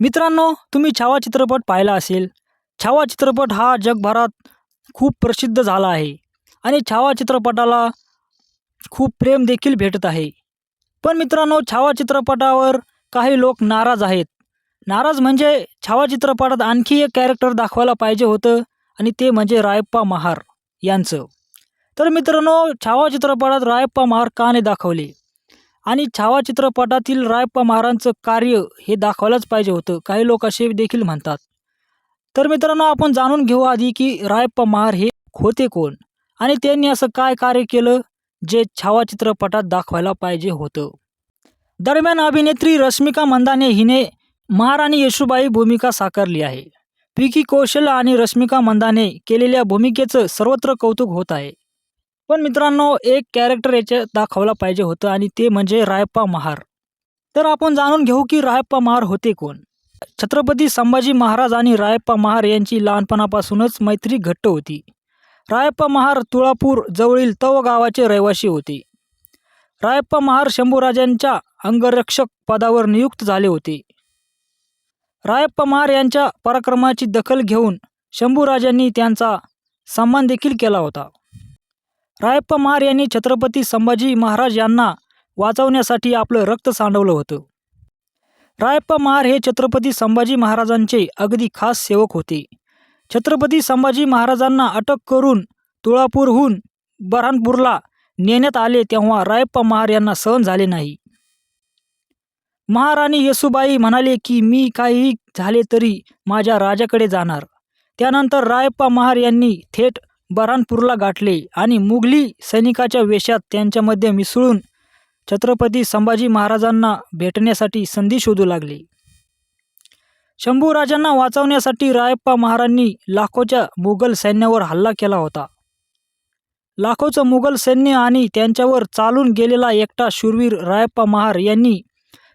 मित्रांनो तुम्ही छावा चित्रपट पाहिला असेल. छावा चित्रपट हा जगभरात खूप प्रसिद्ध झाला आहे आणि छावा चित्रपटाला खूप प्रेम देखील भेटत आहे. पण मित्रांनो छावा चित्रपटावर काही लोक नाराज आहेत. नाराज म्हणजे छावा चित्रपटात आणखी एक कॅरेक्टर दाखवायला पाहिजे होतं आणि ते म्हणजे रायप्पा महार यांचं. तर मित्रांनो छावा चित्रपटात रायप्पा महार का नाही दाखवले? आणि छावा चित्रपटातील रायप्पा महारांचं कार्य हे दाखवायलाच पाहिजे होतं. काही लोक असे देखील म्हणतात. तर मित्रांनो आपण जाणून घेऊ आधी की रायप्पा महार हे होते कोण? आणि त्यांनी असं काय कार्य केलं जे छावा चित्रपटात दाखवायला पाहिजे होतं? दरम्यान अभिनेत्री रश्मिका मंदाने हिने महाराणी येशूबाई भूमिका साकारली आहे. विकी कौशल आणि रश्मिका मंदाने केलेल्या भूमिकेचं सर्वत्र कौतुक होत आहे. पण मित्रांनो एक कॅरेक्टर याच्यात दाखवला पाहिजे होतं आणि ते म्हणजे रायप्पा महार. तर आपण जाणून घेऊ की रायप्पा महार होते कोण. छत्रपती संभाजी महाराज आणि रायप्पा महार यांची लहानपणापासूनच मैत्री घट्ट होती. रायप्पा महार तुळापूर जवळील तव गावाचे रहिवासी होते. रायप्पा महार शंभूराजांच्या अंगरक्षक पदावर नियुक्त झाले होते. रायप्पा महार यांच्या पराक्रमाची दखल घेऊन शंभूराजांनी त्यांचा सन्मान देखील केला होता. रायप्पा महार यांनी छत्रपती संभाजी महाराज यांना वाचवण्यासाठी आपलं रक्त सांडवलं होतं. रायप्पा महार हे छत्रपती संभाजी महाराजांचे अगदी खास सेवक होते. छत्रपती संभाजी महाराजांना अटक करून तुळापूरहून बऱ्हाणपूरला नेण्यात आले तेव्हा रायप्पा महार यांना सहन झाले नाही. महाराणी येसुबाई म्हणाले की मी काही झाले तरी माझ्या राजाकडे जाणार. त्यानंतर रायप्पा महार यांनी थेट बऱ्हाणपूरला गाठले आणि मुघली सैनिकाच्या वेशात त्यांच्यामध्ये मिसळून छत्रपती संभाजी महाराजांना भेटण्यासाठी संधी शोधू लागले. शंभूराजांना वाचवण्यासाठी रायप्पा महारांनी लाखोच्या मुघल सैन्यावर हल्ला केला होता. लाखोचं मुघल सैन्य आणि त्यांच्यावर चालून गेलेला एकटा शूरवीर रायप्पा महार यांनी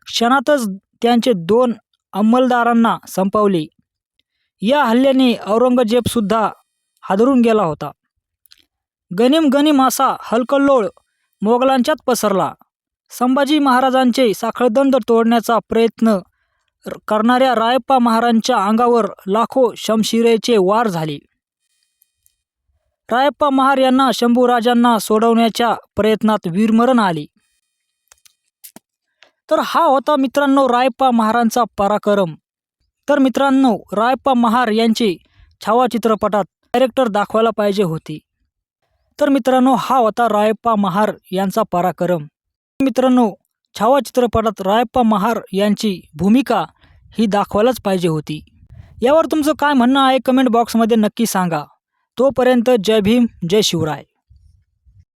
क्षणातच त्यांचे दोन अंमलदारांना संपवले. या हल्ल्याने औरंगजेबसुद्धा हादरून गेला होता. गनिम गनिम असा हलकल्लोळ मोगलांच्यात पसरला. संभाजी महाराजांचे साखळदंड तोडण्याचा प्रयत्न करणाऱ्या रायप्पा महारांच्या अंगावर लाखो शमशिरेचे वार झाले. रायप्पा महार यांना शंभूराजांना सोडवण्याच्या प्रयत्नात वीरमरण आले. तर हा होता मित्रांनो रायप्पा महारांचा पराक्रम. तर मित्रांनो रायप्पा महार यांचे छावा चित्रपटात कॅरेक्टर दाखवायला पाहिजे होती. तर मित्रांनो हा होता रायप्पा महार यांचा पराक्रम. मित्रांनो छावा चित्रपटात रायप्पा महार यांची भूमिका ही दाखवायलाच पाहिजे होती. यावर तुमचं काय म्हणणं आहे कमेंट बॉक्समध्ये नक्की सांगा. तोपर्यंत जय भीम जय शिवराय.